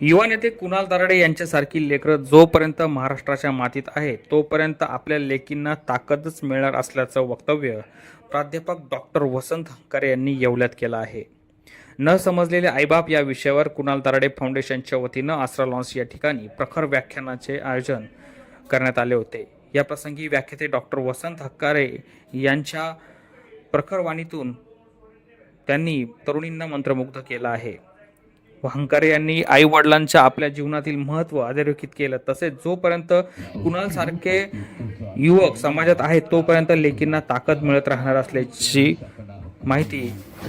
युवा नेते कुणाल दराडे यांच्यासारखी लेकरं जोपर्यंत महाराष्ट्राच्या मातीत आहे तोपर्यंत आपल्या लेकींना ताकदच मिळणार असल्याचं वक्तव्य प्राध्यापक डॉक्टर वसंत हंकारे यांनी येवल्यात केलं आहे. न समजलेले आईबाप या विषयावर कुणाल दराडे फाउंडेशनच्या वतीनं आसरा लॉन्स या ठिकाणी प्रखर व्याख्यानाचे आयोजन करण्यात आले होते. या प्रसंगी व्याख्याते डॉक्टर वसंत हक्कारे यांच्या प्रखर वाणीतून त्यांनी तरुणींना मंत्रमुग्ध केलं आहे. भांकर यांनी आई वडिलांच्या आपल्या जीवनातील महत्त्व अधोरेखित केलं. तसेच जोपर्यंत कुणाल सारखे युवक समाजात आहेत तोपर्यंत लेकींना ताकद मिळत राहणार असल्याची माहिती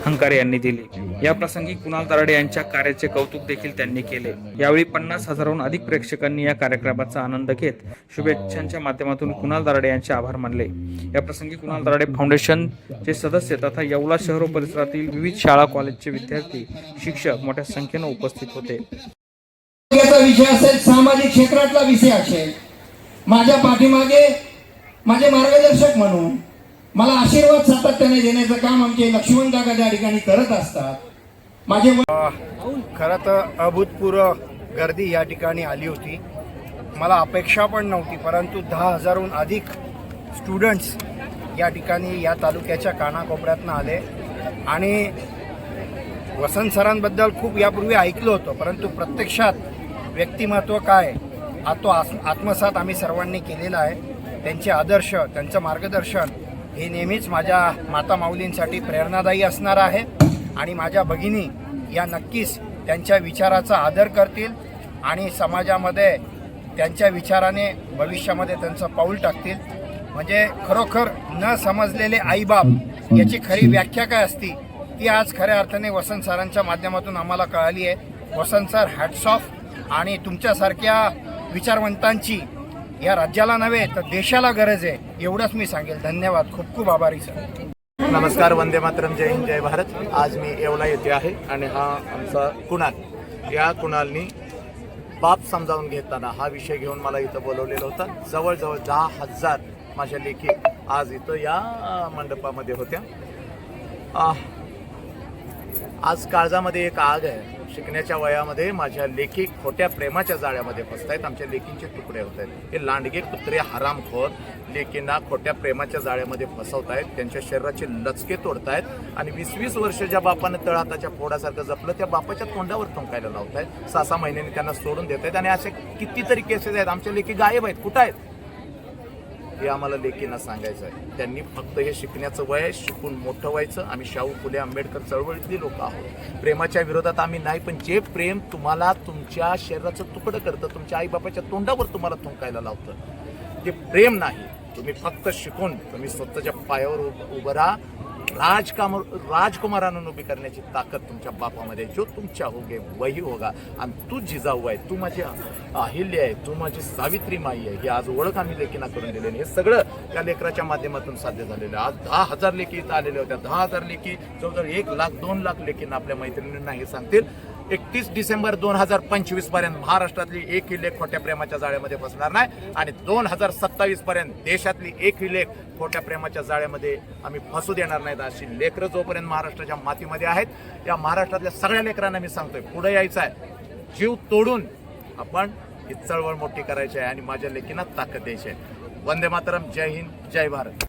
हंकारे यांनी दिली. या प्रसंगी कुणाल दराडे यांच्या कार्याचे कौतुक देखील त्यांनी केले. यावेळी पन्नास हजाराहून अधिक प्रेक्षकांनी या कार्यक्रमाचा आनंद घेत शुभेच्छांच्या माध्यमातून कुणाल दराडे यांचे आभार मानले. या प्रसंगी कुणाल दराडे फाउंडेशनचे सदस्य तथा येवला शहर परिसरातील विविध शाळा कॉलेजचे विद्यार्थी शिक्षक मोठ्या संख्येनं उपस्थित होते. विषय असेल सामाजिक क्षेत्रातला विषय असेल. माझ्या पाठीमागे माझे मार्गदर्शक म्हणून मला आशीर्वाद सातत्याने देण्याचं काम आमचे लक्ष्मण काका त्या ठिकाणी करत असतात. माझे व- खरं तर अभूतपूर्व गर्दी या ठिकाणी आली होती. मला अपेक्षा पण नव्हती परंतु दहा हजारहून अधिक स्टुडंट्स या ठिकाणी या तालुक्याच्या कानाकोपऱ्यातनं आले. आणि वसंत सरांबद्दल खूप यापूर्वी ऐकलं होतं परंतु प्रत्यक्षात व्यक्तिमत्व काय हा तो आत्मसात आम्ही सर्वांनी केलेला आहे. त्यांचे आदर्श त्यांचं मार्गदर्शन हे नेहमीच माझ्या माता माऊलींसाठी प्रेरणादायी असणार आहे. आणि माझ्या भगिनी या नक्कीच त्यांच्या विचाराचा आदर करतील आणि समाजामध्ये त्यांच्या विचाराने भविष्यामध्ये त्यांचं पाऊल टाकतील. म्हणजे खरोखर न समजलेले आईबाप याची खरी व्याख्या काय असती? ती आज खऱ्या अर्थाने वसंत सरांच्या माध्यमातून आम्हाला कळाली आहे. वसंत सर हॅट्स ऑफ आणि तुमच्यासारख्या विचारवंतांची या राज्याला नव्हे तर देशाला गरज आहे एवढंच मी सांगेल. धन्यवाद. खूप खूप आभारी सर. नमस्कार वंदे मातरम जय हिंद जय भारत. आज मी येवला येथे आहे आणि हा आमचा कुणाल. या कुणालनी बाप समजावून घेताना हा विषय घेऊन मला इथं बोलवलेलं होता. जवळजवळ दहा हजार माझ्या लेखी आज इथं या मंडपामध्ये होत्या. आह, आज काळजामध्ये एक आग आहे. शिकण्याच्या वयामध्ये माझ्या लेखी खोट्या प्रेमाच्या जाळ्यामध्ये फसतायत. आमच्या लेखींचे तुकडे होत आहेत. हे लांडगे कुत्रे हरामखोर लेकींना खोट्या प्रेमाच्या जाळ्यामध्ये फसवतायत. त्यांच्या शरीराचे लचके तोडतायत. आणि वीस वीस वर्ष ज्या बापानं तळहाताच्या फोडासारखं जपलं त्या बापाच्या तोंडावर थुंकायला लावतायत. सहा सहा महिन्यांनी त्यांना सोडून देत आहेत आणि असे कितीतरी केसेस आहेत. आमच्या लेखी गायब आहेत. कुठं आहेत? हे आम्हाला लेकींना सांगायचं आहे. त्यांनी फक्त हे शिकण्याचं वय आहे, शिकून मोठं व्हायचं. आम्ही शाहू फुले आंबेडकर चळवळीतली लोक आहोत. प्रेमाच्या विरोधात आम्ही नाही पण जे प्रेम तुम्हाला तुमच्या शरीराचं तुकडं करतं तुमच्या आईबापाच्या तोंडावर तुम्हाला थुंकायला लावतं ते प्रेम नाही. तुम्ही फक्त शिकून तुम्ही स्वतःच्या पायावर उभं राहा राजकाम राजकुमारांना उभी करण्याची ताकद तुमच्या बापामध्ये जो तुमच्या होगे वही होगा. आणि तू जिजाऊ आहे तू माझी अहिल्य आहे तू माझी सावित्री माई आहे. ही आज ओळख आम्ही लेखीना करून दिलेली हे सगळं त्या लेकराच्या माध्यमातून साध्य झालेलं आहे. आज दहा हजार लेखी इथं आलेल्या होत्या दहा हजार लेखी जवळजवळ एक लाख दोन लाख लेखींना आपल्या मैत्रिणींना हे सांगतील. एकतीस डिसेंबर दोन हजार पंचवीसपर्यंत महाराष्ट्रातली एक ही लेख खोट्या प्रेमाच्या जाळ्यामध्ये फसणार नाही. आणि दोन हजार सत्तावीस पर्यंत देशातली एक ही लेख खोट्या प्रेमाच्या जाळ्यामध्ये आम्ही फसू देणार नाहीत अशी लेकरं जोपर्यंत महाराष्ट्राच्या मातीमध्ये आहेत या महाराष्ट्रातल्या सगळ्या लेकरांना मी सांगतोय पुढे यायचं आहे. जीव तोडून आपण ही चळवळ मोठी करायची आहे आणि माझ्या लेखींना ताकद द्यायची आहे. वंदे मातरम. जय हिंद. जय भारत.